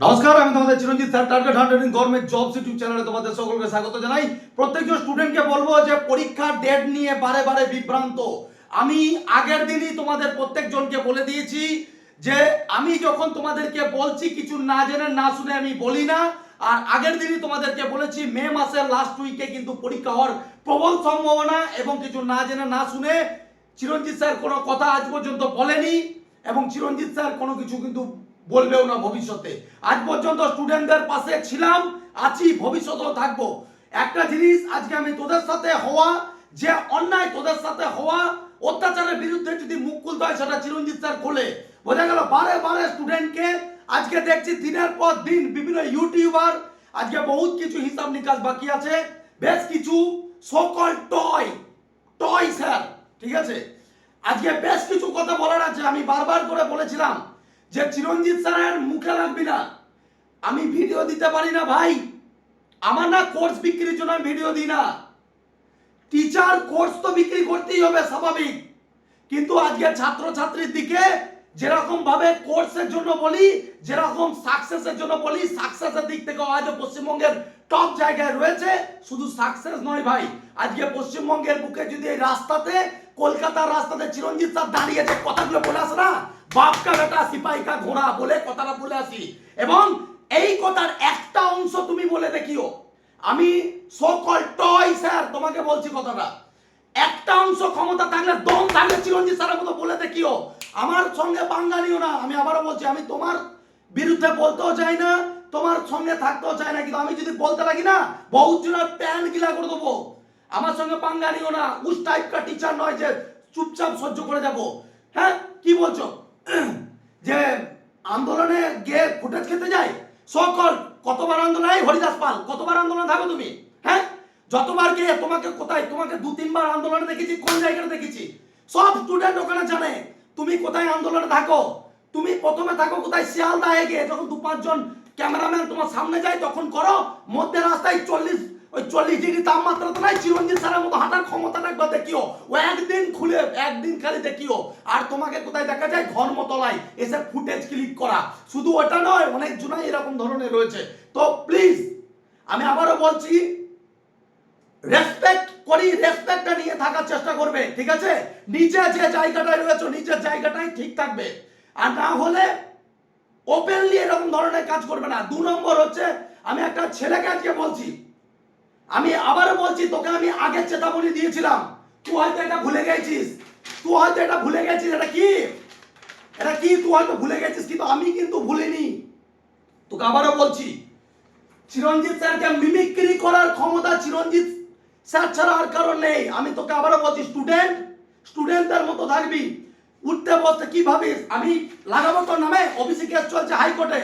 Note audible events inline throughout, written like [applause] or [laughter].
নমস্কার, আমি তোমাদের Chiranjit sir, target hundred government jobs YouTube চ্যানেলে তোমাদের সকলকে স্বাগত জানাই। প্রত্যেকজন স্টুডেন্টকে বলব যে পরীক্ষার ডেট নিয়ে বারে বারে বিভ্রান্ত। আমি আগের দিনই তোমাদের প্রত্যেকজনকে বলে দিয়েছি যে আমি যখন তোমাদেরকে বলছি, কিছু না জেনে, না শুনে আমি বলি না। আর আগের দিনই তোমাদেরকে বলেছি, মে মাসের লাস্ট উইকে কিন্তু পরীক্ষা হওয়ার প্রবল সম্ভাবনা এবং কিছু না জেনে, না শুনে চিরঞ্জিত স্যার কোনো কথা আজ পর্যন্ত বলেনি এবং চিরঞ্জিত স্যার কোনো কিছু কিন্তু বলবেও না ভবিষ্যতে। আজ পর্যন্ত স্টুডেন্টদের পাশে ছিলাম আছি ভবিষ্যতেও থাকব। একটা জিনিস আজকে আমি তোদের সাথে হওয়া, যে অন্যায় তোদের সাথে হওয়া, অত্যাচারের বিরুদ্ধে যদি মুখ খুলতে হয়, সেটা চিরঞ্জিত স্যার খোলে। বোঝা গেল, বারে বারে স্টুডেন্টকে আজকে দেখছি দিনের পর দিন বিভিন্ন ইউটিউবার আজকে বহুত কিছু হিসাব নিকাশ বাকি আছে। বেশ কিছু সকল টয় টয় স্যার, ঠিক আছে? আজকে বেশ কিছু কথা বলার আছে, আমি বারবার করে বলেছিলাম। যে চিরঞ্জিত স্যারের মুখে লাগবি না। আমি ভিডিও দিতে পারি না ভাই। আমার না কোর্স বিক্রির জন্য আমি ভিডিও দিই না। টিচার কোর্স তো বিক্রি করতেই হবে, স্বাভাবিক। কিন্তু আজকে ছাত্রছাত্রীর দিকে যেরকম ভাবে কোর্সের জন্য বলি, যেরকম সাকসেসের জন্য বলি সাকসেসের দিক থেকে আজও পশ্চিমবঙ্গের টপ জায়গায় রয়েছে। শুধু সাকসেস নয় ভাই, আজকে পশ্চিমবঙ্গের বুকে যদি এই রাস্তাতে কলকাতার রাস্তাতে চিরঞ্জিত স্যার দাঁড়িয়ে যে কথাগুলো বলে আসে না, বাপকা বেটা সিপাহি কা ঘোড়া বলে কথাটা বলে আসি। এবং এই কথার একটা অংশ তুমি বলে দেখিও। আমি সকল টয় স্যার, তোমাকে বলছি কথাটা। একটা অংশ ক্ষমতা থাকলে, দম থাকলে চিরঞ্জিত স্যারের মতো বলে দেখিও। আমার সঙ্গে বাঙ্গালিও না, আমি আবারও বলছি, আমি তোমার বিরুদ্ধে বলতেও চাই না, তোমার সঙ্গে থাকতেও চাই না, কিন্তু আমি যদি বলতে লাগি না বহুত জনের প্যান গিলা করে দেবো। আমার সঙ্গে বাঙ্গালিও না। উস টাইপটা টিচার নয় যে চুপচাপ সহ্য করে যাব। হ্যাঁ কি বলছো? যে আন্দোলনে গিয়ে ফুটেজ খেতে যায় সকল, কতবার আন্দোলন? এই হরিদাস পাল, কতবার আন্দোলন থাকো তুমি? হ্যাঁ? যতবার গিয়ে তোমাকে কোথায়, তোমাকে দু, তিনবার আন্দোলনে দেখেছি, কোন জায়গায় দেখেছি? সব স্টুডেন্ট ওখানে জানে। তুমি কোথায় আন্দোলনে থাকো? তুমি প্রথমে থাকো কোথায়? শিয়ালদাহে গিয়ে যখন দু, পাঁচজন ক্যামেরাম্যান তোমার সামনে যায়, তখন করো, মধ্যে রাস্তায় চল্লিশ ওই চল্লিশ ডিগ্রি তাপমাত্রা তো নাই, চিরঞ্জিত স্যারের মতো হাঁটার ক্ষমতা ক্ষমতাটা একবার দেখিও। ও একদিন খুলে, একদিন খালি দেখিও। আর তোমাকে কোথায় দেখা যায়? ধর্মতলায় এসে ফুটেজ ক্লিক করা। শুধু ওটা নয়, অনেক জনাই এরকম ধরনের রয়েছে। তো প্লিজ আমি আবারও বলছি রেসপেক্ট করি রেসপেক্টটা নিয়ে থাকার চেষ্টা করবে, ঠিক আছে? নিচে যে জায়গাটায় রয়েছে, নিচের জায়গাটাই ঠিক থাকবে। আর না হলে ওপেনলি এরকম ধরনের কাজ করবে না। দু নম্বর হচ্ছে, আমি একটা ছেলেকে আজকে বলছি আমি আবারও বলছি, তোকে আমি আগের চেতাবনী দিয়েছিলাম। তুই হয়তো এটা ভুলে গেছিস। তুই হয়তো এটা ভুলে গেছিস। এটা কি? এটা কি? তুই হয়তো ভুলে গেছিস, কিন্তু আমি কিন্তু ভুলিনি। তোকে আবারও বলছি, চিরঞ্জিত স্যারকে মিমিক্রি করার ক্ষমতা চিরঞ্জিত স্যার ছাড়া আর কারণ নেই। আমি তোকে আবারও বলছি স্টুডেন্ট স্টুডেন্টদের মতো থাকবি। উঠতে বসতে কি ভাবিস? আমি লাগাবো তোর নামে? ওবিসি কেস চলছে হাইকোর্টে।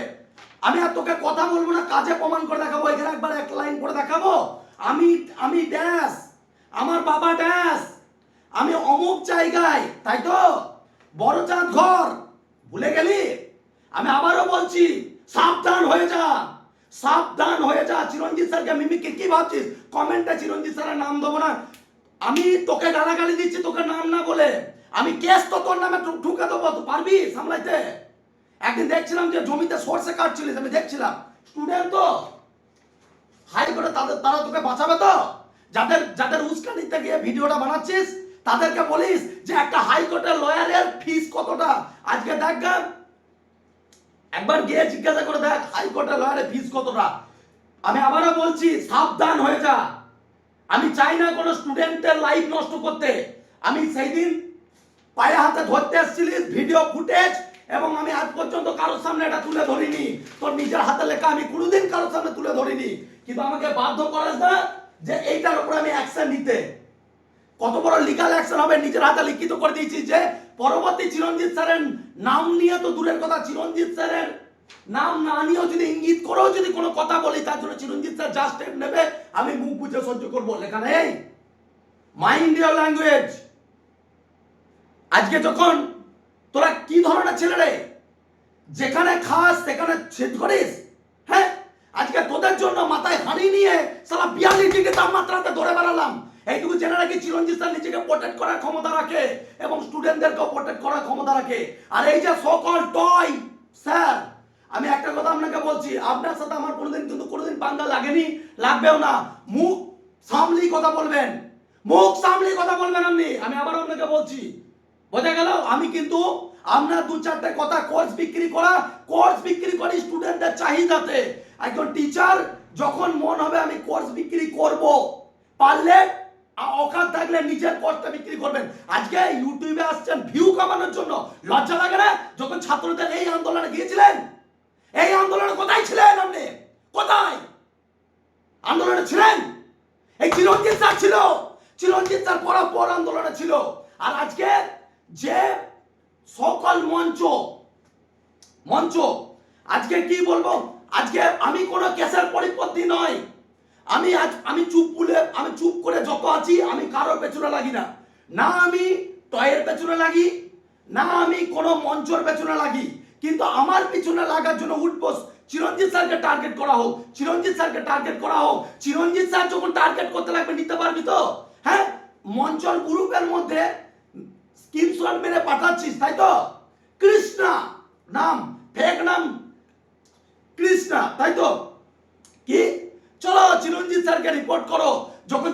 আমি আর তোকে কথা বলব না, কাজে প্রমাণ করে দেখাবো। এখানে একবার এক লাইন করে দেখাবো। আমি আমি ড্যাশ আমার বাবা ড্যাশ আমি অমুক জায়গায়, তাই তো? বড় চাঁদ ঘর, ভুলে গেলি? আমি আবারও বলছি, সাবধান হয়ে যা, সাবধান হয়ে যা। চিরঞ্জিত স্যারকে মিমিকে কি ভাবছিস? কমেন্টে চিরঞ্জিত স্যারের নাম দেবো না। আমি তোকে গালাগালি দিচ্ছি, তোকে নাম না বলে। আমি কেস তো তোর নামে ঢুকে দেবো তুই পারবি সামলাইতে? একদিন দেখছিলাম যে জমিতে সর্ষে কাটছিলিস, আমি দেখছিলাম। স্টুডেন্ট তো? হাই করে তাদের, তারা তোকে বাঁচাবে তো? যাদের যাদের উস্কানিতে গিয়ে ভিডিওটা বানাচ্ছিস, তাদেরকে বলিস যে একটা হাইকোর্টের লয়ারের ফিস কতটা? আজকে দেখ একবার গিয়ে জিজ্ঞাসা করে দেখ হাইকোর্টের লয়ারের ফিস কতটা। আমি আবারও বলছি, সাবধান হয়ে যা। আমি চাই না কোনো স্টুডেন্টের লাইফ নষ্ট করতে। আমি সেই দিন পায়ে হাতে ধরতে এসেছিলিস ভিডিও ফুটেজ এবং আমি আজ পর্যন্ত কারোর সামনে এটা তুলে ধরিনি। তোর নিজের হাতে লেখা আমি কোনোদিন কারোর সামনে তুলে ধরিনি। কিন্তু আমাকে বাধ্য করাস না যে এইটার উপরে আমি অ্যাকশন নিতে। কত বড় লিগাল অ্যাকশন হবে নিজের হাতে লিখিত করে দিয়েছি যে পরবর্তী চিরঞ্জিত স্যারের নাম নিয়ে তো দূরের কথা, চিরঞ্জিত স্যারের নাম না নিয়েও যদি ইঙ্গিত করেও যদি কোনো কথা বলি, তার জন্য চিরঞ্জিত স্যার যা স্টেপ নেবে, আমি মুখ বুঝে সহ্য করব। লেখা নেই। মাইন্ড ইউর ল্যাঙ্গুয়েজ আজকে যখন তোরা কি ধরনের ছেলে রে? যেখানে খাস, সেখানে ছেদ করিস হ্যাঁ? আজকে তোদের জন্য মাথায় হাঁড়ি নিয়ে সালা বিয়াল্লিশ ডিগ্রি তাপমাত্রাতে ধরে বেড়ালাম। এইটুকু জেনে রাখি চিরঞ্জিত স্যার নিজেকে প্রোটেক্ট করার ক্ষমতা রাখে এবং স্টুডেন্টদেরকেও প্রোটেক্ট করার ক্ষমতা রাখে। আর এই যে সকল টয় স্যার আমি একটা কথা আপনাকে বলছি, আপনার সাথে আমার কোনোদিন কিন্তু কোনোদিন পাঙ্গা লাগেনি, লাগবেও না। মুখ সামলি কথা বলবেন। মুখ সামলি কথা বলবেন আপনি। আমি আবার আপনাকে বলছি বোঝা গেল? আমি কিন্তু আপনার দু চারটে কথা কোর্স বিক্রি করা কোর্স বিক্রি করি স্টুডেন্টদের চাহিদাতে। একজন টিচার যখন মন হবে আমি কোর্স বিক্রি করব, পারলে অকাত থাকলে নিজের কোর্সটা বিক্রি করবেন। আজকে ইউটিউবে আসছেন ভিউ কামানোর জন্য। লজ্জা লাগে না? যখন ছাত্রদের এই আন্দোলনে গিয়েছিলেন? এই আন্দোলনে কোথায় ছিলেন আপনি? কোথায়? আন্দোলনে ছিলেন? এই চিরঞ্জিত স্যার ছিল। চিরঞ্জিত স্যার পর আন্দোলনে ছিল। আর আজকে যে সকল মঞ্চ মঞ্চ, আজকে কি বলব? আজকে আমি কোনো কেসের পরিপত্তি নয় আমি আজ, আমি চুপ বলে, আমি চুপ করে যত আছি, আমি কারোর পেছনে লাগি না। না আমি টয়ের পেছনে লাগি, না আমি কোনো মঞ্চর পেছনে লাগি। কিন্তু আমার পিছনে লাগার জন্য উঠবোস চিরঞ্জিত স্যারকে টার্গেট করা হোক। চিরঞ্জিত স্যারকে টার্গেট করা হোক। চিরঞ্জিত স্যার যখন টার্গেট করতে লাগবে, নিতে পারবি তো? হ্যাঁ? মঞ্চল গ্রুপের মধ্যে স্ক্রিনশট মেরে পাঠাচ্ছিস, তাই তো? কৃষ্ণা নাম, ফেক নাম। কৃষ্ণা, তাই তো? কি? চলো চিরঞ্জিত স্যারকে রিপোর্ট করো। যখন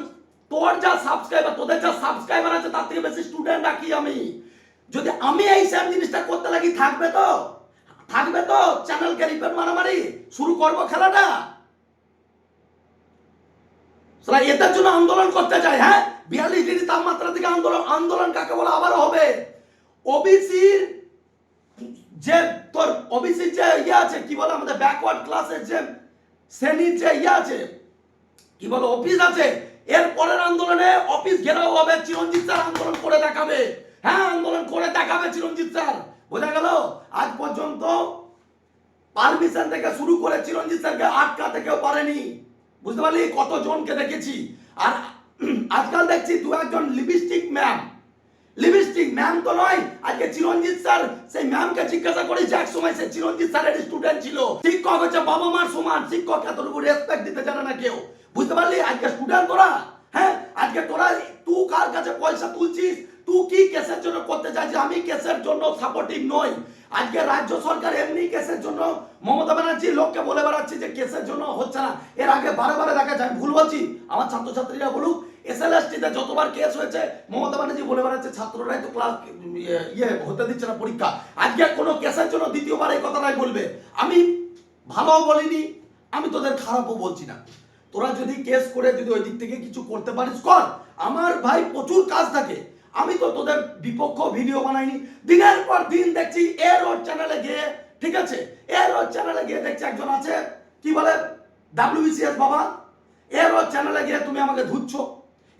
তোর যা সাবস্ক্রাইবার তোদের যা সাবস্ক্রাইবার আছে, তার থেকে বেশি স্টুডেন্ট রাখি আমি। যদি আমি এই সেম জিনিসটা করতে লাগি, থাকবে তো? থাকবে তো? চ্যানেলকে রিপোর্ট মারামারি? শুরু করব খেলাটা? এটার জন্য আন্দোলন করতে চাই হ্যাঁ? বিয়াল্লিশ ডিগ্রি তাপমাত্রা থেকে আন্দোলন আন্দোলন কাকে বলে? আবারও হবে। ওবিসির যে তোর, ওবিসির যে ইয়ে আছে, কি বলে আমাদের ব্যাকওয়ার্ড ক্লাসের যে শ্রেণির যে ইয়ে আছে, কি বলে অফিস আছে, এর পরের আন্দোলনে অফিস ঘেরাও হবে, চিরঞ্জিত স্যার আন্দোলন করে দেখাবে। হ্যাঁ আন্দোলন করে দেখাবে চিরঞ্জিত স্যার। বোঝা গেল? আজ পর্যন্ত পারমিশন থেকে শুরু করে চিরঞ্জিত স্যারকে আটকাতে কেউ পারেনি। বুঝতে পারলি? কত জনকে দেখেছি। আর আজকাল দেখছি দু একজন লিপস্টিক ম্যাম লিপস্টিক ম্যাম তো নয়, আজকে চিরঞ্জিত স্যার, সেই ম্যামকে জিজ্ঞাসা করি যে এক সময় সে চিরঞ্জিত স্যারের স্টুডেন্ট ছিল। শিক্ষক হচ্ছে বাবা মার সমান, শিক্ষক এতটুকু রেসপেক্ট দিতে জানে না কেউ। বুঝতে পারলি? আজকে স্টুডেন্ট তোরা হ্যাঁ? আজকে তোরা তুই কার কাছে পয়সা তুলছিস? তুই কি কেসের জন্য করতে চাইছিস? আমি কেসের জন্য সাপোর্টিভ নই। আজকে রাজ্য সরকার এমনি কেসের জন্য, মমতা ব্যানার্জি লোককে বলে বেড়াচ্ছি যে কেসের জন্য হচ্ছে না। এর আগে বারে বারে দেখা যায় ভুল বলছি। আমার ছাত্রছাত্রীরা বলুক এসএলএসটিতে যতবার কেস হয়েছে, মমতা ব্যানার্জি বলে বেড়াচ্ছে, ছাত্ররাই তো ক্লাস ইয়ে হতে দিচ্ছে না পরীক্ষা। আজকে কোনো কেসের জন্য দ্বিতীয়বার এই কথাটাই বলবে। আমি ভালো বলিনি, আমি তোদের খারাপও বলছি না। তোরা যদি কেস করে যদি ওই দিক থেকে কিছু করতে পারিস, কর। আমার ভাই প্রচুর কাজ থাকে। আমি তো তোদের বিপক্ষ ভিডিও বানাইনি। দিনের পর দিন দেখছি এর ওর চ্যানেলে গিয়ে, ঠিক আছে? এর ওর চ্যানেলে গিয়ে দেখছি একজন আছে, কি বলে? ডাব্লিউবিসিএস বাবা। এর ওর চ্যানেলে গিয়ে তুমি আমাকে ধুচ্ছ।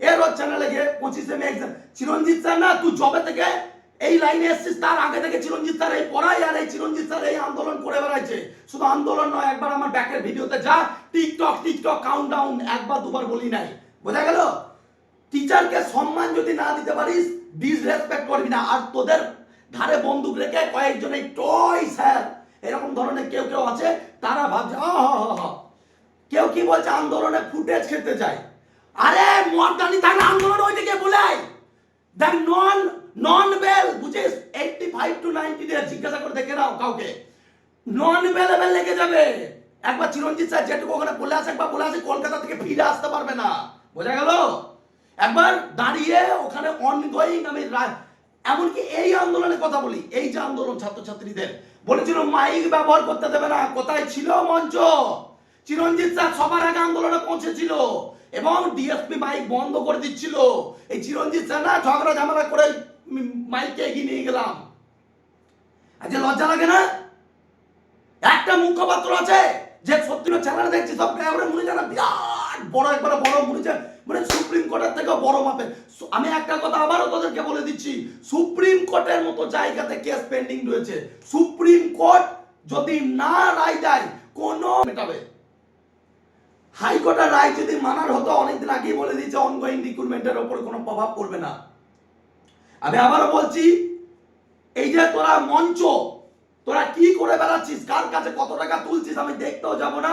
এ রোড চ্যানেলে গিয়ে পঁচিশে মে এক্সাম চিরঞ্জিত স্যার না, তুই জবে থেকে এই লাইনে এসছিস, তার আগে থেকে চিরঞ্জিত স্যার এই পড়াই আর এই চিরঞ্জিত স্যার এই আন্দোলন করে বেড়াচ্ছে শুধু আন্দোলন নয়, একবার আমার ব্যাকের ভিডিওতে যা টিকটক টিকটক কাউন্ট ডাউন একবার, দুবার বলি নাই। বোঝা গেল? টিচারকে সম্মান যদি না দিতে পারিস ডিসরেসপেক্ট করবি না। আর তোদের ধারে বন্দুক রেখে কয়েকজন এই টয় স্যার! এরকম ধরনের কেউ কেউ আছে, তারা ভাবছে হা কেউ কি বলছে, আন্দোলনে ফুটেজ খেতে যায় আরে মর্দানি থাকলে আন্দোলন ওই দিকে বলাই দেখ, নন নন বেল, বুঝিস? Eighty five to ninety day জিজ্ঞাসা করে দেখে নাও কাউকে। নন বেলেবেল লেগে যাবে। একবার চিরঞ্জিত স্যার যেটুকু ওখানে বলে আসে, একবার বলে আসে, কলকাতা থেকে ফিরে আসতে পারবে না। বোঝা গেল? একবার দাঁড়িয়ে ওখানে অনগোয়িং আমি এমনকি এই আন্দোলনের কথা বলি, এই যে আন্দোলন ছাত্রছাত্রীদের। বলেছিল মাইক ব্যবহার করতে দেবে না, কোথায় ছিল মঞ্চ? চিরঞ্জিত স্যার সবার আগে আন্দোলনে পৌঁছেছিল। এবং ডিএসপি মাইক বন্ধ করে দিচ্ছিল। এই চিরঞ্জিত সেনা ঝগড়া ঝামেলা করে উম, মাইককে এগিয়ে নিয়ে গেলাম। আজকে লজ্জা লাগে না? একটা মুখপাত্র আছে যে সত্যি চ্যানেল দেখছি সব এবারে মনে জানা বিরাট বড় একবারে বড় মনে যায় মানে সুপ্রিম কোর্টের থেকে বড় মাপে আমি একটা কথা আবারও তোদেরকে বলে দিচ্ছি সুপ্রিম কোর্টের মতো জায়গাতে কেস পেন্ডিং রয়েছে। সুপ্রিম কোর্ট যদি না রায় দেয় কোনো মেটাবে। হাইকোর্টের রায় যদি মানার হতো, অনেকদিন আগেই বলে দিয়েছে অনগোয়িং রিক্রুটমেন্টের ওপর কোনো প্রভাব পড়বে না। আমি আবারও বলছি, এই যে তোরা মঞ্চ, তোরা কি করে বেড়াচ্ছিস, কার কাছে কত টাকা তুলছিস, আমি দেখতেও যাব না।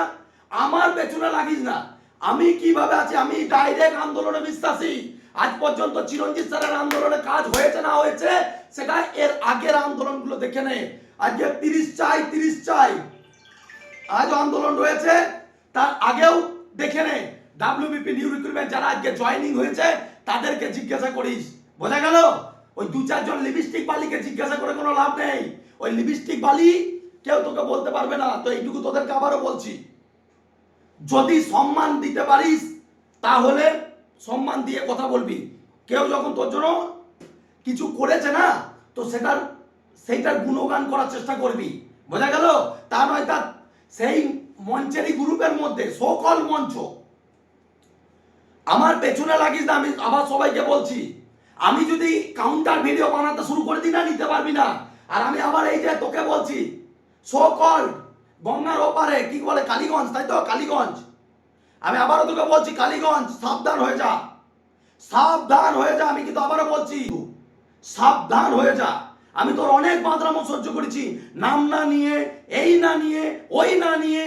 আমার পেছনে লাগিস না। আমি কীভাবে আছি? আমি ডাইরেক্ট আন্দোলনে বিশ্বাসী। আজ পর্যন্ত চিরঞ্জিত স্যারের আন্দোলনে কাজ হয়েছে না হয়েছে, সেটা এর আগের আন্দোলনগুলো দেখে নে। আজকে তিরিশ চাই তিরিশ চাই। আজ আন্দোলন রয়েছে। তার আগেও দেখে নে। ডাব্লিউবিপি নিউ রিক্রুটমেন্ট যারা আজকে জয়েনিং হয়েছে, তাদেরকে জিজ্ঞাসা করিস। বোঝা গেল? ওই দু চারজন লিপস্টিক বালিকে জিজ্ঞাসা করে কোনো লাভ নেই। ওই লিপস্টিক বালি কেউ তোকে বলতে পারবে না। তো এইটুকু তোদেরকে আবারও বলছি। যদি সম্মান দিতে পারিস, তাহলে সম্মান দিয়ে কথা বলবি। কেউ যখন তোর জন্য কিছু করেছে না, তো সেটার, সেইটার গুণগান করার চেষ্টা করবি। বোঝা গেল? তা নয় তার সেই মঞ্চেরই গ্রুপের মধ্যে সকল মঞ্চ। আমার পেছনে লাগিস না, আমি আবার সবাইকে বলছি, আমি যদি কাউন্টার ভিডিও বানাতে শুরু করে দিই না, নিতে পারবি না। আর আমি আবার এই যে তোকে বলছি সকল গঙ্গার ওপারে, কি বলে, কালীগঞ্জ, তাই তো? কালীগঞ্জ। আমি আবারও তোকে বলছি, কালীগঞ্জ, সাবধান হয়ে যা। সাবধান হয়ে যা, আমি কিন্তু আবারও বলছি। সাবধান হয়ে যা। আমি তোর অনেক বাঁদরামো সহ্য করেছি। নাম না নিয়ে, এই না নিয়ে, ওই না নিয়ে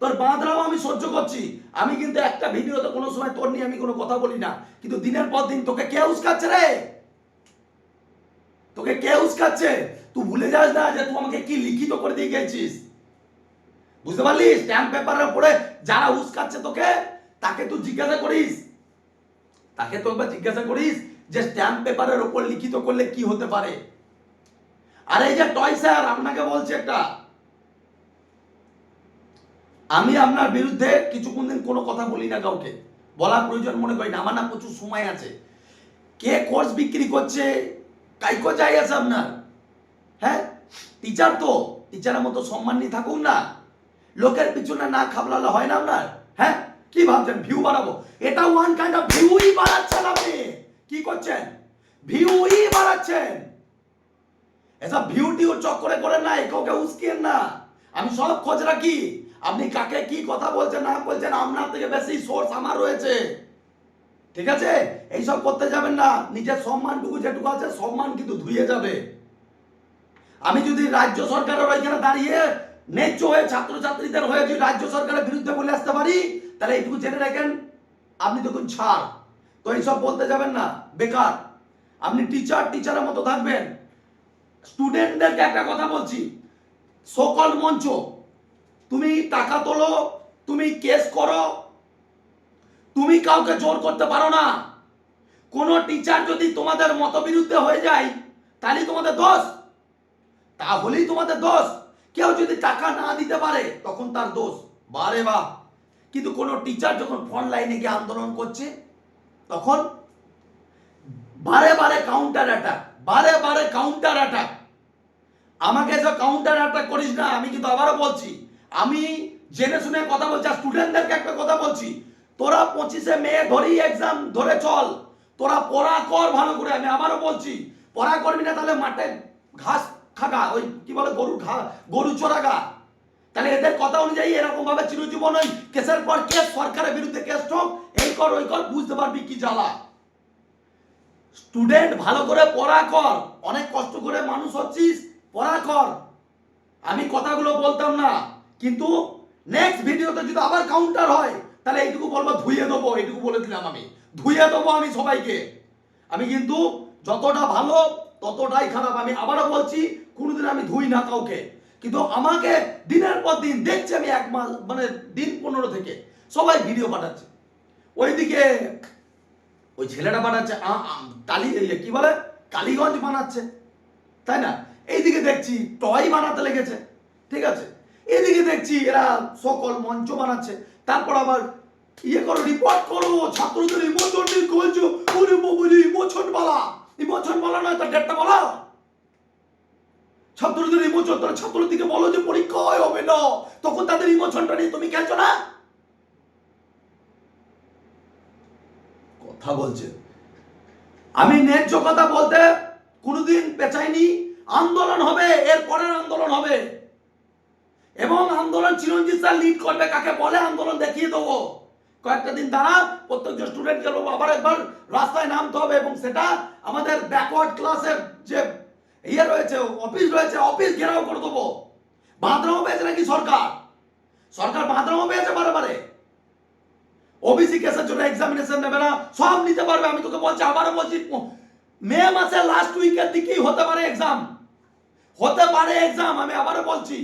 তোর বাঁদরামো আমি সহ্য করছি। আমি কিন্তু একটা ভিডিওতে কোনো সময় তোর নিয়ে আমি কোনো কথা বলি না। কিন্তু দিনের পর দিন তোকে কে উস্কাচ্ছে রে? তোকে কে উস্কাচ্ছে? তুই ভুলে যাস না যে তুই আমাকে কি লিখিত করে দিয়ে গেছিস। বুঝতে পারলি স্ট্যাম্প পেপারের উপরে যারা উস্কাচ্ছে তোকে, তাকে তুই জিজ্ঞাসা করিস। তাকে তো একবার জিজ্ঞাসা করিস যে স্ট্যাম্প পেপারের উপর লিখিত করলে কি হতে পারে। আর এই যে টয় স্যার আপনাকে বলছি একটা। আমি আপনার বিরুদ্ধে কিছুক্ষণ দিন কোনো কথা বলি না কাউকে। বলার প্রয়োজন মনে করি না, আমার না প্রচুর সময় আছে। কে কোর্স বিক্রি করছে, কাইকো যাই আছে আপনার। হ্যাঁ? টিচার তো, টিচারের মতো সম্মান নিয়ে থাকুন না। লোকের পিছনে না খাবলালে হয় না আপনার। হ্যাঁ? কি ভাবছেন? ভিউ বাড়াবো। এটা ওয়ান কাইন্ড অফ ভিউই বাড়াচ্ছেন আপনি। কি করছেন? ভিউই বাড়াচ্ছেন। এসব ভিউ টিউ চক্করে করেন না কাউকে উস্কিয়েন না। আমি সব খোঁজ রাখি। আপনি কাকে কি কথা বলছেন, না বলছেন, আপনার থেকে বেশি সোর্স আমার রয়েছে। ঠিক আছে? এইসব করতে যাবেন না। নিজের সম্মানটুকু যেটুকু আছে, সম্মান কিন্তু ধুয়ে যাবে। আমি যদি রাজ্য সরকারের ওইখানে দাঁড়িয়ে ন্যায্য হয়ে ছাত্রছাত্রীদের হয়ে যদি রাজ্য সরকারের বিরুদ্ধে বলে আসতে পারি, তাহলে এইটুকু জেনে রাখেন, আপনি দেখুন ছাড়। তো এইসব বলতে যাবেন না, বেকার। আপনি টিচার টিচারের মতো থাকবেন। স্টুডেন্টদেরকে একটা কথা বলছি, সকল মঞ্চ তুমি টাকা তোলো, তুমি কেস করো, তুমি কাউকে জোর করতে পারো না। কোনো টিচার যদি তোমাদের মতবিরুদ্ধে হয়ে যায় তাহলে তোমাদের দোষ। তাহলেই তোমাদের দোষ। কেউ যদি টাকা না দিতে পারে, তখন তার দোষ। বারে বা। কিন্তু কোনো টিচার যখন ফ্রন্ট লাইনে গিয়ে আন্দোলন করছে, তখন বারে বারে কাউন্টার অ্যাটাক বারে বারে কাউন্টার অ্যাটাক আমাকে এসব কাউন্টার অ্যাটাক করিস না, আমি কিন্তু আবারও বলছি আমি জেনে শুনে কথা বলছি, আর স্টুডেন্টদেরকে একটা কথা বলছি। তোরা পঁচিশে মে ধরেই এক্সাম ধরে চল। তোরা পড়া কর ভালো করে, আমি আবারও বলছি, পড়া করবি না তাহলে মাঠে ঘাস খাগা, ওই কি বলে গরু ঘা, গরু চোরাগা তাহলে এদের কথা অনুযায়ী এরকম ভাবে চিরজীবন ওই কেসের পর কেস, সরকারের বিরুদ্ধে কেস ঠোক, এই কর, ওই কর, বুঝতে পারবি কি জ্বালা। স্টুডেন্ট ভালো করে পড়া কর, অনেক কষ্ট করে মানুষ হচ্ছিস, পড়া কর। আমি কথাগুলো বলতাম না। কিন্তু নেক্সট ভিডিওতে যদি আবার কাউন্টার হয়, তাহলে এইটুকু বলব, ধুয়ে দেবো, এইটুকু বলে দিলাম আমি। ধুয়ে দেবো আমি সবাইকে। আমি কিন্তু যতটা ভালো, ততটাই খারাপ। আমি আবারও বলছি, কোনোদিন আমি ধুই না কাউকে। কিন্তু আমাকে দিনের পর দিন, দেখছি আমি এক মাস মানে দিন পনেরো থেকে, সবাই ভিডিও পাঠাচ্ছে। ওইদিকে ওই ছেলেটা বানাচ্ছে কালী কি বলে, কালীগঞ্জ বানাচ্ছে। তাই না? এইদিকে দেখছি টয় বানাতে লেগেছে। ঠিক আছে? এদিকে দেখছি এরা সকল মঞ্চ বানাচ্ছে। তারপর আবার ইয়ে করো রিপোর্ট করো, ছাত্রদের ইমোশন নিয়ে ইমোশন বলা নয় তার ডেটটা বলা। ছাত্রদের ইমোশন তারা ছাত্রদিকে বলো যে পরীক্ষা হবে না। তখন তাদের ইমোশনটা নিয়ে তুমি খেলছো না? কথা বলছে। আমি ন্যায্য কথা বলতে কোনোদিন পেঁচাইনি। আন্দোলন হবে এর পরের আন্দোলন হবে। এবং আন্দোলন চিরঞ্জিত স্যার লিড করবে, কাকে বলে আন্দোলন দেখিয়ে দেবো। কয়েকটা দিন দাঁড়া প্রত্যেকজন স্টুডেন্টকে বলব, আবার একবার রাস্তায় নামতে হবে এবং সেটা আমাদের ব্যাকওয়ার্ড ক্লাসের যে ইয়ে রয়েছে অফিস রয়েছে অফিস ঘেরাও করে দেবো। বাঁধরাও পেয়েছে নাকি সরকার? সরকার বাঁধরাও পেয়েছে বারে বারে। ওবিসি কেসের জন্য এক্সামিনেশন নেবে না, সব নিতে পারবে, আমি তোকে বলছি, আবারও বলছি, মে মাসের লাস্ট উইকের দিকেই হতে পারে এক্সাম হতে পারে এক্সাম আমি আবারও বলছি।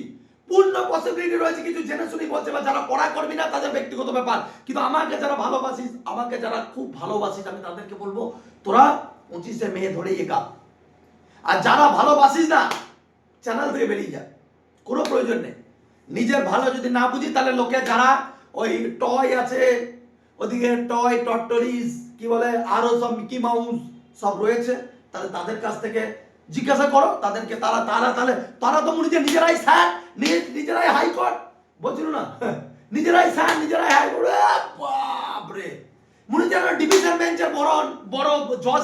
পূর্ণ পসিবিলিটি রয়েছে কিছু জেনে শুনি বলছে বা যারা পড়া করবি না, তাদের ব্যক্তিগত ব্যাপার। কিন্তু আমাকে যারা ভালোবাসিস, আমাকে যারা খুব ভালোবাসিস, আমি তাদেরকে বলব, তোরা পঁচিশে মে ধরে একা। আর যারা ভালোবাসিস না চ্যানেল থেকে বেরিয়ে যা। কোনো প্রয়োজন নেই। নিজের ভালো যদি না বুঝি তাহলে লোকে যারা ওই টয় আছে, ওদিকে টয় টটরিস কি বলে, আরও সব মিকি মাউস সব রয়েছে, তাহলে তাদের কাছ থেকে জিজ্ঞাসা করো, তাদেরকে তারা তারা তাহলে, তারা তো নিজে [laughs] নিজেরাই স্যার নিজেরাই হাইকোর্ট বলছিল না? নিজেরাই স্যার, নিজেরাই হাইকোর্ট বাপরে! মনে হচ্ছে ডিভিশন বেঞ্চের বড় বড় জজ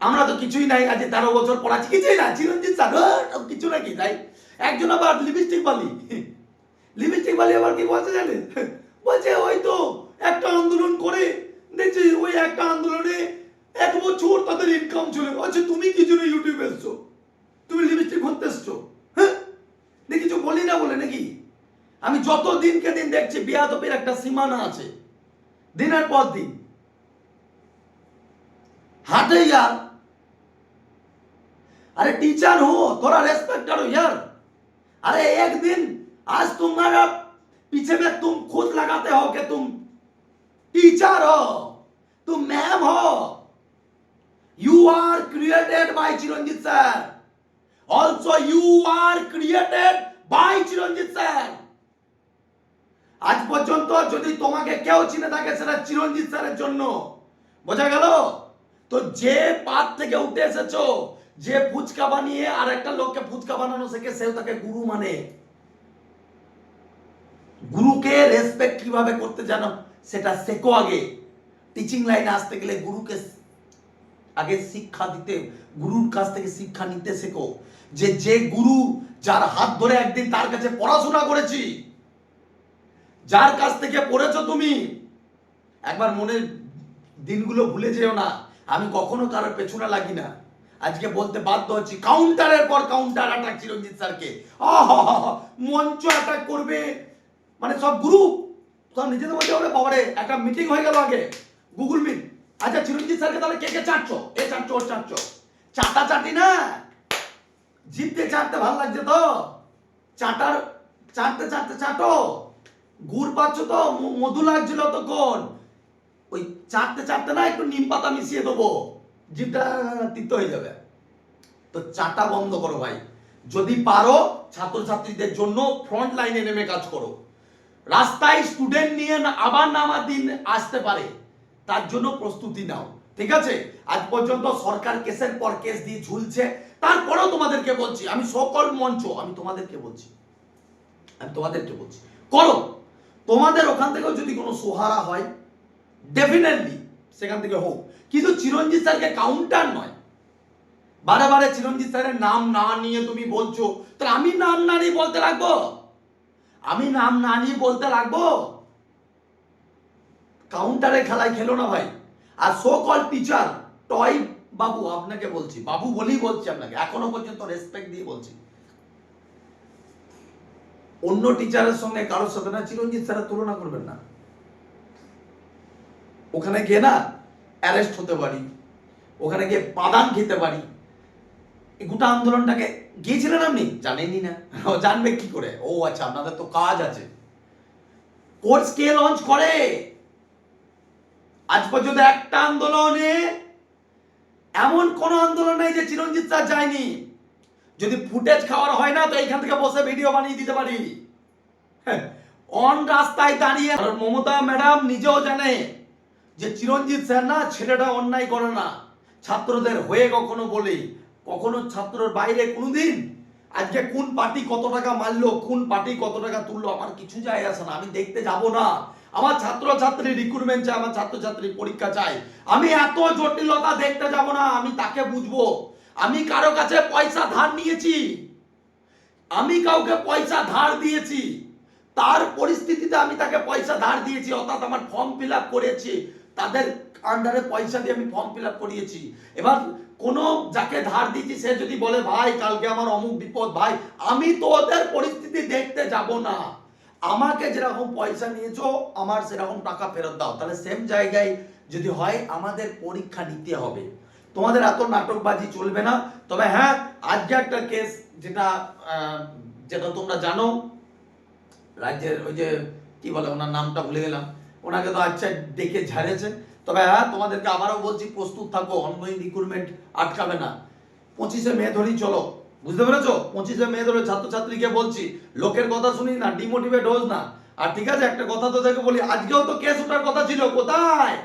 আমরা তো কিছুই নাই, আজ তেরো বছর পড়াচ্ছি। কিছুই না, চিরঞ্জিত স্যার কিছু নাকি, তাই? একজন আবার লিপস্টিক বালি। [laughs] লিপস্টিক বালি আবার কি বলছে জানেন? [laughs] বলছে, ওই তো একটা আন্দোলন করে, দেখছি ওই একটা আন্দোলনে এক বছর তাদের ইনকাম ছিল আচ্ছা তুমি কি জন্য ইউটিউবে এসছো তুমি লিপস্টিক ভরতে এসছো হ্যাঁ দেখি কিছু বলি না বলে নাকি আমি যত দিনকে দিন দেখছি বিয়াদবের একটা সীমানা আছে দিনের পর দিন हाटे यार अरे टीचर हो थोड़ा रेस्पेक्ट करो यार अरे एक दिन आज तुम्हारा पीछे में तुम खुद लगाते हो कि तुम टीचर हो तुम मैम हो You are created by Chiranjit sir. Also, you are created by Chiranjit sir. আজ পর্যন্ত যদি তোমাকে কেউ চিনে থাকে সেটা চিরঞ্জিত স্যারের জন্য বোঝা গেল তো যে পাত থেকে উঠে এসেছ যে ফুচকা বানিয়ে আর একটা লোককে ফুচকা বানানো শেখে সেও তাকে গুরু মানে গুরুকে রেসপেক্ট কীভাবে করতে জানো সেটা শেখো আগে টিচিং লাইনে আসতে গেলে গুরুকে আগে শিক্ষা দিতে, গুরুর কাছ থেকে শিক্ষা নিতে শেখো। যে যে গুরু যার হাত ধরে একদিন তার কাছে পড়াশোনা করেছি, যার কাছ থেকে পড়েছো তুমি, একবার মনের দিনগুলো ভুলে যেও না, আমি কখনো কারোর পেছনে লাগি না। আজকে বলতে বাধ্য হচ্ছি কাউন্টারের পর কাউন্টার অ্যাটাক চিরঞ্জিত স্যারকে। মঞ্চ অ্যাটাক করবে মানে সব গ্রুপ সব নিজেদের মধ্যে বাবারে, একটা মিটিং হয়ে গেল আগে গুগল মিট আচ্ছা চিরঞ্জিত স্যারকে তাহলে কে কে চাটছো? এ চাটছো, ওর চাটছো? চাটা চাটি না? জিভতে চাটতে ভালো লাগছে তো। চাটার চাটতে চাটতে চাটো। গুড় পাচ্ছ তো মধু লাগছিল তখন ওই চাটতে চাটতে না একটু নিম পাতা মিশিয়ে দেবো। জিভটা তিক্ত হয়ে যাবে। তো চাটা বন্ধ করো ভাই। যদি পারো ছাত্রছাত্রীদের জন্য ফ্রন্ট লাইনে নেমে কাজ করো। রাস্তায় স্টুডেন্ট নিয়ে আবার নামার দিন আসতে পারে। তার জন্য প্রস্তুতি নাও। ঠিক আছে? আজ পর্যন্ত সরকার কেসের পর কেস দিয়ে ঝুলছে। তারপরেও তোমাদেরকে বলছি, আমি সকল মঞ্চ, আমি তোমাদেরকে বলছি, আমি তোমাদেরকে বলছি, করো। তোমাদের ওখান থেকেও যদি কোনো সোহারা হয় ডেফিনেটলি সেখান থেকে হোক। কিন্তু চিরঞ্জিত স্যারকে কাউন্টার নয়। বারে বারে চিরঞ্জিত স্যারের নাম না নিয়ে তুমি বলছো, তাহলে আমি নাম না নিয়ে বলতে লাগবো? আমি নাম না নিয়ে বলতে লাগবো? কাউন্টারে খেলায় খেলো না ভাই। আর সো কল টিচার টয় বাবু, আপনাকে বলছি, বাবু বলেই বলছি আপনাকে, এখনও পর্যন্ত রেসপেক্ট দিয়ে বলছি। অন্য টিচারের সঙ্গে কারোর সাথে না, চিরঞ্জিত স্যারের তুলনা করবেন না। ওখানে গিয়ে না অ্যারেস্ট হতে পারি। ওখানে গিয়ে পাদান খেতে পারি। গোটা আন্দোলনটাকে গিয়েছিলেন আপনি? জানেনই না। জানবে কি করে? ও আচ্ছা আপনাদের তো কাজ আছে। কোর্স কে লঞ্চ করে? আজ পর্যন্ত একটা আন্দোলনে, এমন কোন আন্দোলন নেই যে চিরঞ্জিত স্যার যায়নি। যদি ফুটেজ খাওয়ার হয় না, তো এইখান থেকে বসে ভিডিও বানিয়ে দিতে পারি। অন রাস্তায় দাঁড়িয়ে মমতা ম্যাডাম নিজেও জানে যে চিরঞ্জিত স্যার না, ছেলেটা অন্যায় করে না। ছাত্রদের হয়ে কখনো বলে, কখনো ছাত্রর বাইরে কোনোদিন, আজকে কোন পার্টি কত টাকা মারলো, কোন পার্টি কত টাকা তুললো, আমার কিছু যায় আসে না, আমি দেখতে যাব না। আমার ছাত্র ছাত্রী রিক্রুটমেন্ট চাই আমার ছাত্র ছাত্রী পরীক্ষা চাই আমি এত জটিলতা দেখতে যাব না, আমি তাকে বুঝব। আমি কারও কাছে পয়সা ধার নিয়েছি। আমি কাউকে পয়সা ধার দিয়েছি। তার পরিস্থিতিতে আমি তাকে পয়সা ধার দিয়েছি, অর্থাৎ আমার ফর্ম ফিল করেছি। তাদের আন্ডারে পয়সা দিয়ে আমি ফর্ম ফিল করিয়েছি। এবার কোনো যাকে ধার দিয়েছি, সে যদি বলে, ভাই, কালকে আমার অমুক বিপদ, ভাই, আমি তো ওদের পরিস্থিতি দেখতে যাব না। আমাকে যেরকম পয়সা নিয়েছো, আমার সেরকম টাকা ফেরত দাও। তাহলে সেম জায়গায় যদি হয়, আমাদের পরীক্ষা নিতে হবে। তোমাদের এত নাটকবাজি চলবে না। তবে হ্যাঁ আজকে একটা কেস যেটা যেটা তোমরা জানো, রাজ্যের ওই যে, কি বলে ওনার নামটা ভুলে গেলাম। ওনাকে তো আচ্ছা ডেকে ঝাড়েছে। তবে হ্যাঁ তোমাদেরকে আবারও বলছি, প্রস্তুত থাকো অনগোয়িং রিক্রুটমেন্ট আটকাবে না। পঁচিশে মে ধরেই চলো। বুঝতে পেরেছ? পঁচিশে মে ধরে ছাত্রছাত্রীকে বলছি, লোকের কথা শুনি না ডিমোটিভেট হোস না। আর ঠিক আছে, একটা কথা তো দেখে বলি, আজকেও তো কেস ওঠার কথা ছিল, কোথায়?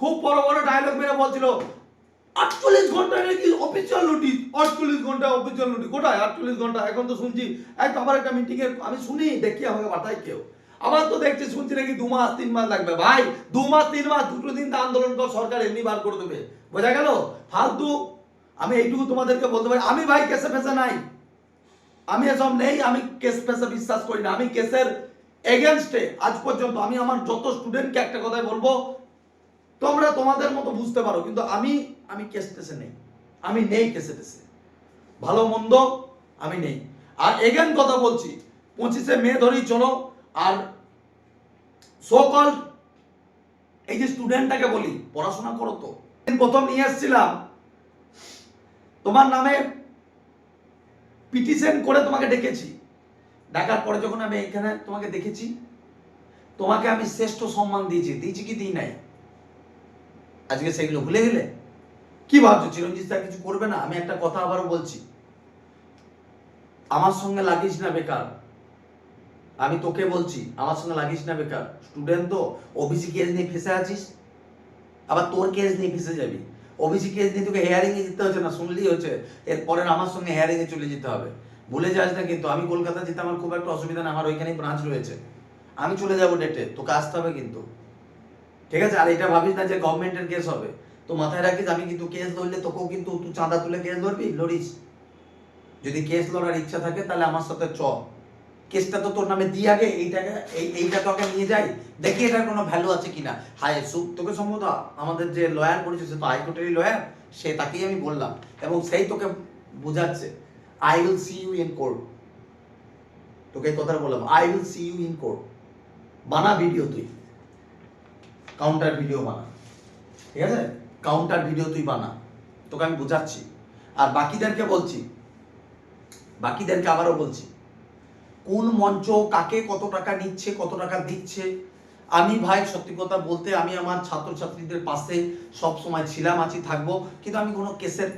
খুব বড় বড় ডায়লগ মেরে বলছিল, আটচল্লিশ ঘণ্টা নাকি অফিসিয়াল নোটিশ আটচল্লিশ ঘণ্টা অফিসিয়াল নোটিশ কোথায় আটচল্লিশ ঘণ্টা? এখন তো শুনছি এক আবার একটা মিটিং এর, আমি শুনি, দেখি আমাকে পাঠায় কেউ। আবার তো দেখছি, শুনছি নাকি দু মাস, তিন মাস লাগবে। ভাই, দু মাস, তিন মাস, দুটো দিন তো আন্দোলন কর, সরকার এমনি বার করে দেবে। বোঝা গেল? ফালতু আমি এইটুকু তোমাদেরকে বলতে পারি, আমি ভাই কেসে ফেসে নাই। আমি এসব নেই, আমি কেস ফেসে বিশ্বাস করি না। আমি কেসের এগেনস্টে আজ পর্যন্ত আমি আমার যত স্টুডেন্টকে একটা কথাই বলব, তোমরা তোমাদের মতো বুঝতে পারো, কিন্তু আমি আমি কেস টেসে নেই। আমি নেই কেসে টেসে। ভালো মন্দ আমি নেই। আর এগেন কথা বলছি, পঁচিশে মে ধরেই চলো, আর সকল এই যে স্টুডেন্টটাকে বলি, পড়াশোনা করো তো। প্রথম নিয়ে এসেছিলাম তোমার নামে পিটিশন করে তোমাকে ডেকেছি। ডাকার পরে যখন আমি এখানে তোমাকে দেখেছি, তোমাকে আমি শ্রেষ্ঠ সম্মান দিয়েছি। দিয়েছি কি, দিই নাই। আজকে সেগুলো ভুলে গেলে কি ভাবছ? চিরঞ্জিত স্যার কিছু করবে না? আমি একটা কথা আবারও বলছি। আমার সঙ্গে লাগিস না বেকার। আমি তোকে বলছি, আমার সঙ্গে লাগিস না বেকার। স্টুডেন্ট তো, ওবিসি কেস নিয়ে ফেসে আছিস। আবার তোর কেস নিয়ে ফেসে যাবি। নিয়ে তোকে হেয়ারিং এ যেতে হচ্ছে না, শুনলেই হচ্ছে এরপরে আমার সঙ্গে হেয়ারিং এ চলে যেতে হবে। ভুলে যাস না কিন্তু, আমি কলকাতা যেতে আমার খুব একটা অসুবিধা না, আমার ওইখানেই ব্রাঞ্চ রয়েছে। আমি চলে যাব ডেটে তোকে আসতে হবে কিন্তু। ঠিক আছে? আর এটা ভাবিস না যে গভর্নমেন্টের কেস হবে। তো মাথায় রাখিস, আমি কিন্তু কেস ধরলে তোকেও কিন্তু, তুই চাঁদা তুলে কেস ধরবি? লড়িস। যদি কেস লড়ার ইচ্ছা থাকে, তাহলে আমার সাথে চ। কেসটা তো তোর নামে দিয়ে আগে এইটাকে এই, এইটা তোকে নিয়ে যাই। দেখি এটার কোনো ভ্যালু আছে কিনা। হায়, সুখ তোকে সম্ভবত আমাদের যে লয়ার সে তো হাইকোর্টেরই লয়ার সে তাকেই আমি বললাম। এবং সেই তোকে বোঝাচ্ছে I will see you in court তোকে এই কথা বললাম I will see you in court বানা ভিডিও তুই। কাউন্টার ভিডিও বানা। ঠিক আছে? কাউন্টার ভিডিও তুই বানা। তোকে আমি বোঝাচ্ছি। আর বাকিদেরকে বলছি, বাকিদেরকে আবারও বলছি কোন মঞ্চ কাকে কত টাকা নিচ্ছে, কত টাকা দিচ্ছে? আমি ভাই, সত্যি কথা বলতে আমি আমার ছাত্রছাত্রীদের পাশে সব সময় ছিলাম, আছি, থাকব, কিন্তু আমি কোনো কেসের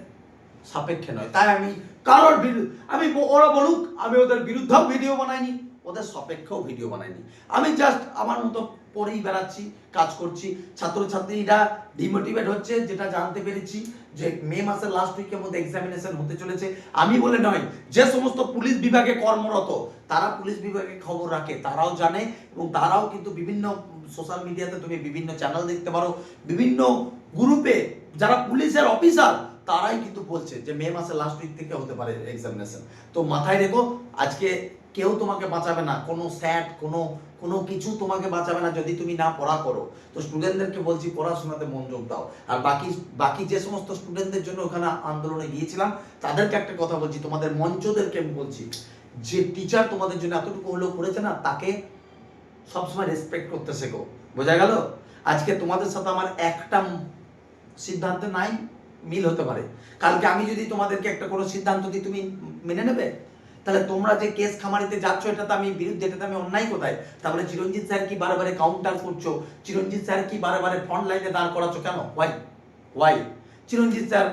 সাপেক্ষে নয়। তাই আমি কারোর বিরুদ্ধে, আমি ওরা বলুক, আমি ওদের বিরুদ্ধেও ভিডিও বানাইনি, ওদের সাপেক্ষেও ভিডিও বানাইনি। আমি জাস্ট আমার মতো পড়েই বেড়াচ্ছি, কাজ করছি। ছাত্রছাত্রীরা ডিমোটিভেট হচ্ছে, যেটা জানতে পেরেছি যে মে মাসের লাস্ট উইকের মধ্যে এক্সামিনেশন হতে চলেছে। আমি বলে নয়, যে সমস্ত পুলিশ বিভাগে কর্মরত, তারা পুলিশ বিভাগে খবর রাখে, তারাও জানে এবং তারাও কিন্তু বিভিন্ন সোশ্যাল মিডিয়াতে তুমি বিভিন্ন চ্যানেল দেখতে পারো। বিভিন্ন গ্রুপে যারা পুলিশের অফিসার তারাই কিন্তু বলছে যে মে মাসের লাস্ট উইক থেকে হতে পারে এক্সামিনেশন তো মাথায় রেখো, আজকে কেউ তোমাকে বাঁচাবে না। কোনো স্যাট কোনো কোনো কিছু তোমাকে বাঁচাবে না যদি তুমি না পড়া করো। তো স্টুডেন্টদেরকে বলছি, পড়াশোনাতে মনোযোগ দাও। আর বাকি বাকি যে সমস্ত স্টুডেন্টদের জন্য ওখানে আন্দোলনে গিয়েছিলাম, তাদেরকে একটা কথা বলছি, তোমাদের মঞ্চদেরকে আমি বলছি, যে টিচার তোমাদের জন্য এতটুকু হলেও করেছে না, তাকে সবসময় রেসপেক্ট করতে শেখো। বোঝা গেল? আজকে তোমাদের সাথে আমার একটা সিদ্ধান্তে নাই, মিল হতে পারে। কালকে আমি যদি তোমাদেরকে একটা কোনো সিদ্ধান্ত দিই, তুমি মেনে নেবে? তাহলে তোমরা যে কেস খামারিতে যাচ্ছ এটা তো আমি বিরুদ্ধে, এটাতে আমি অন্যায় কোথায়? তাহলে চিরঞ্জিত স্যার কি বারে বারে কাউন্টার করছ? চিরঞ্জিত স্যার কি বারে বারে ফ্রন্ট লাইনে দাঁড় করাচ্ছ কেন? ওয়াই ওয়াই চিরঞ্জিত স্যার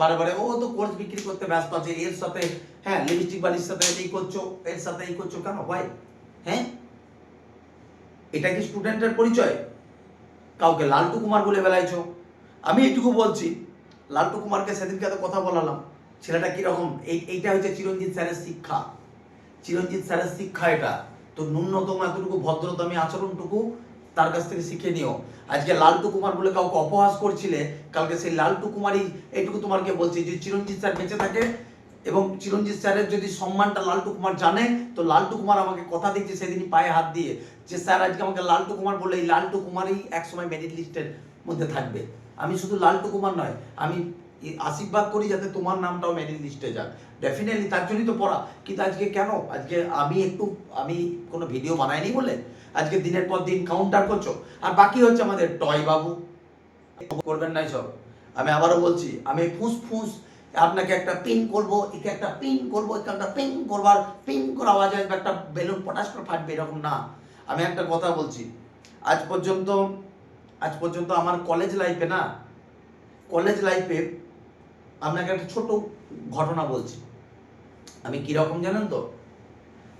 বারে বারে ও তো কোর্স বিক্রি করতে ব্যস্ত আছে, এর সাথে হ্যাঁ লিপস্টিক বালির সাথে এই করছ, এর সাথে এই করছ কেন? ওয়াই হ্যাঁ? এটা কি স্টুডেন্টের পরিচয়? কাউকে লালটু কুমার বলে বেলাইছো? আমি এইটুকু বলছি। লালটু কুমারকে সেদিনকে এত কথা বলালাম। ছেলেটা কীরকম? এই, এইটা হচ্ছে চিরঞ্জিত স্যারের শিক্ষা। চিরঞ্জিত স্যারের শিক্ষা এটা। তো ন্যূনতম এতটুকু ভদ্রতামি আচরণটুকু তার কাছ থেকে শিখে নিও। আজকে লালটু কুমার বলে কাউকে অপহাস করছিলে, কালকে সেই লালটু কুমারই এইটুকু তোমাকে বলছি যে চিরঞ্জিত স্যার বেঁচে থাকে এবং চিরঞ্জিত স্যারের যদি সম্মানটা লালটু কুমার জানে, তো লালটু কুমার আমাকে কথা দিচ্ছে সেদিনই পায়ে হাত দিয়ে যে, স্যার, আজকে আমাকে লালটু কুমার বলে এই লালটু কুমারই একসময় মেরিট লিস্টের মধ্যে থাকবে। আমি শুধু লালটু কুমার নয়, আমি আশীর্বাদ করি যাতে তোমার নামটাও মেরিট লিস্টে যাক। ডেফিনেটলি তার জন্যই তো পড়া। কিন্তু আজকে কেন? আজকে আমি একটু, আমি কোনো ভিডিও বানাইনি বলে? আজকে দিনের পর দিন কাউন্টার করছ? আর বাকি হচ্ছে আমাদের টয় বাবু। করবেন না সব। আমি আবারও বলছি, আমি ফুস ফুস আপনাকে একটা পিন করব, একে একটা পিন করব, একে একটা পিন করবার পিন করে আওয়াজ আসবে, একটা বেলুন পটাশ করে ফাটবে, এরকম না। আমি একটা কথা বলছি, আজ পর্যন্ত আজ পর্যন্ত আমার কলেজ লাইফে না কলেজ লাইফে আপনাকে একটা ছোট ঘটনা বলছি। আমি কীরকম জানেন তো?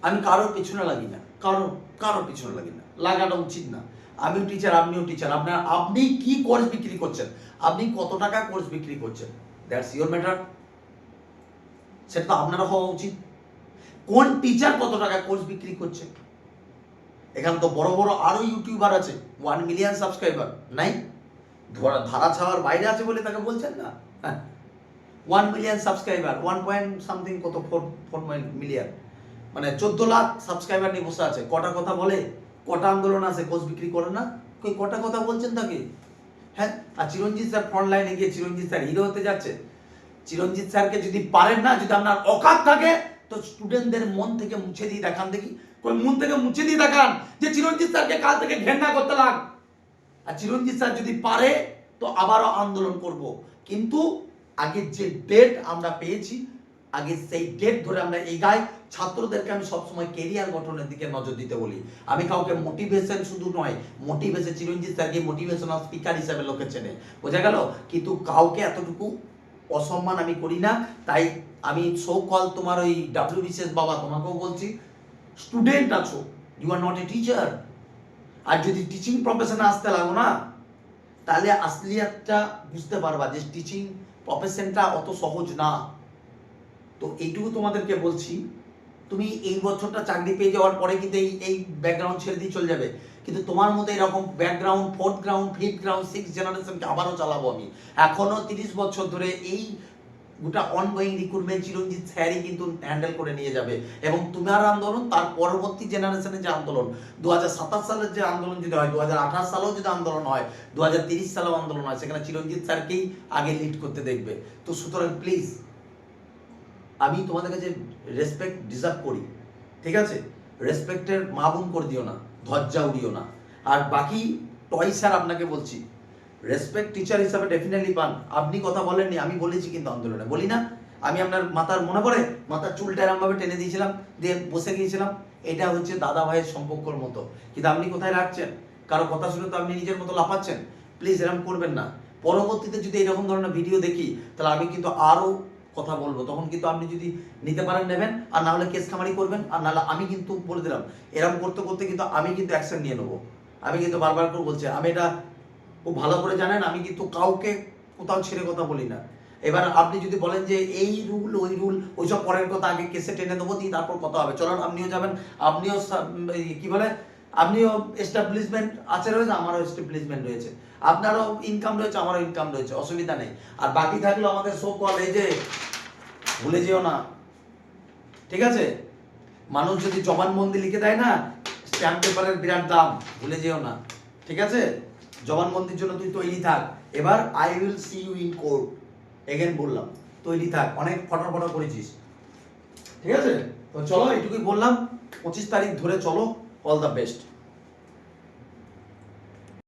আমি কারোর পিছনে লাগি না। কারও, কারোর পিছনে লাগি না। লাগাটা উচিত না। আমিও টিচার আপনিও টিচার আপনার, আপনি কি কোর্স বিক্রি করছেন? আপনি কত টাকা কোর্স বিক্রি করছেন? দ্যাটস ইওর ম্যাটার সেটা তো আপনারা হওয়া উচিত। কোন টিচার কত টাকা কোর্স বিক্রি করছে? এখানে তো বড় বড় আরও ইউটিউবার আছে। ওয়ান মিলিয়ন সাবস্ক্রাইবার নাই? ধরা- ধারা ছাওয়ার বাইরে আছে বলে তাকে বলছেন না? One million subscriber one point something কত ফোর ফোর পয়েন্ট মিলিয়ন মানে চোদ্দ লাখ সাবস্ক্রাইবার নিয়ে বসে আছে। কটা কথা বলে, কটা আন্দোলন আছে কোর্স বিক্রি করে না? কই, কটা কথা বলছেন তাকে? হ্যাঁ? আর চিরঞ্জিত স্যার ফ্রন্ট লাইনে গিয়ে চিরঞ্জিত স্যার হিরো হতে যাচ্ছে। চিরঞ্জিত স্যারকে যদি পারেন না, যদি আপনার অকাত থাকে, তো স্টুডেন্টদের মন থেকে মুছে দিয়ে দেখান দেখি। কই, মন থেকে মুছে দিয়ে দেখান যে চিরঞ্জিত স্যারকে কাল থেকে ঘেন্না করতে লাগ। আর চিরঞ্জিত স্যার যদি পারে, তো আবারও আন্দোলন করব। কিন্তু আগে যে ডেট আমরা পেয়েছি, আগে সেই ডেট ধরে আমরা এগাই। ছাত্রদেরকে আমি সবসময় কেরিয়ার গঠনের দিকে নজর দিতে বলি। আমি কাউকে মোটিভেশন শুধু নয় মোটিভেশন চিরঞ্জিত স্যারকে মোটিভেশনাল স্পিকার হিসাবে লোকে চেনে। বোঝা গেল? কিন্তু কাউকে এতটুকু অসম্মান আমি করি না। তাই আমি কল তোমার ওই ডাব্লিউ বিশেষ বাবা তোমাকেও বলছি স্টুডেন্ট আছো you are not a teacher আর যদি টিচিং প্রফেশনে আসতে লাগো না, তাহলে আসলিয়াতটা বুঝতে পারবা যে টিচিং প্রফেশনটা অত সহজ না। তো এইটুকু তোমাদেরকে বলছি, তুমি এই বছরটা চাকরি পেয়ে যাওয়ার পরে কিন্তু এই এই ব্যাকগ্রাউন্ড ছেড়ে দিয়ে চলে যাবে। কিন্তু তোমার মতো এরকম background fourth ground fifth ground six জেনারেশনকে আবারও চালাবো আমি। এখনও তিরিশ বছর ধরে এই গোটা অনগোয়িং রিক্রুটমেন্ট চিরঞ্জিত স্যারই কিন্তু হ্যান্ডেল করে নিয়ে যাবে। এবং তোমার আন্দোলন তার পরবর্তী জেনারেশনের যে আন্দোলন দু হাজার সাতাশ সালের যে আন্দোলন যদি হয় দু হাজার আঠাশ সালেও যদি আন্দোলন হয় দু সালেও আন্দোলন হয়, সেখানে চিরঞ্জিত স্যারকেই আগে লিড করতে দেখবে। তো সুতরাং প্লিজ আমি তোমাদের কাছে রেসপেক্ট ডিজার্ভ করি, ঠিক আছে? রেসপেক্টের মা বোন করে দিও না ধজ্জা উড়িও না। আর বাকি টয় স্যার আপনাকে বলছি রেসপেক্ট টিচার হিসাবে ডেফিনেটলি পান। আপনি কথা বলেননি, আমি বলেছি কিন্তু আন্দোলনে। বলি না, আমি আপনার মাথার মনে পড়ে মাথার চুলটা এরমভাবে টেনে দিয়েছিলাম, দিয়ে বসে গিয়েছিলাম। এটা হচ্ছে দাদা ভাইয়ের সম্পর্কর মতো। কিন্তু আপনি কোথায় রাখছেন? কারও কথা শুনে তো আপনি নিজের মতো লাফাচ্ছেন। প্লিজ এরকম করবেন না। পরবর্তীতে যদি এরকম ধরনের ভিডিও দেখি, তাহলে আমি কিন্তু আরও কথা বলব। তখন কিন্তু আপনি যদি নিতে পারেন, নেবেন, আর না হলে কেস খামারি করবেন, আর নাহলে আমি কিন্তু বলে দিলাম। এরকম করতে করতে কিন্তু আমি কিন্তু অ্যাকশন নিয়ে নেব। আমি কিন্তু বারবার করে বলছি, আমি এটা খুব ভালো করে জানেন, আমি কিন্তু কাউকে কোথাও ছেড়ে কথা বলি না। এবার আপনি যদি বলেন যে, এই রুল, ওই রুল, ওইসব পরের কথা আগে কেসে টেনে দেবো, দিয়ে তারপর কথা হবে। চলুন, আপনিও যাবেন, আপনিও কি বলে, আপনিও এস্টাবলিশমেন্ট আছে রয়েছে, আমারও এস্টাবলিশমেন্ট রয়েছে। আপনারও ইনকাম রয়েছে, আমারও ইনকাম রয়েছে, অসুবিধা নেই। আর বাকি থাকল আমাদের সব কল এই যে, ভুলে যেও না। ঠিক আছে? মানুষ যদি জবানবন্দি লিখে দেয় না স্ট্যাম্প পেপারের বিরাট দাম, ভুলে যেও না। ঠিক আছে? জবানবন্দির জন্য তুই তৈরি থাক। এবার I will see you in court again বললাম, তৈরি থাক। অনেক ফটো ফটো করেছিস। ঠিক আছে? তো চলো, এইটুকুই বললাম। পঁচিশ তারিখ ধরে চলো। All the best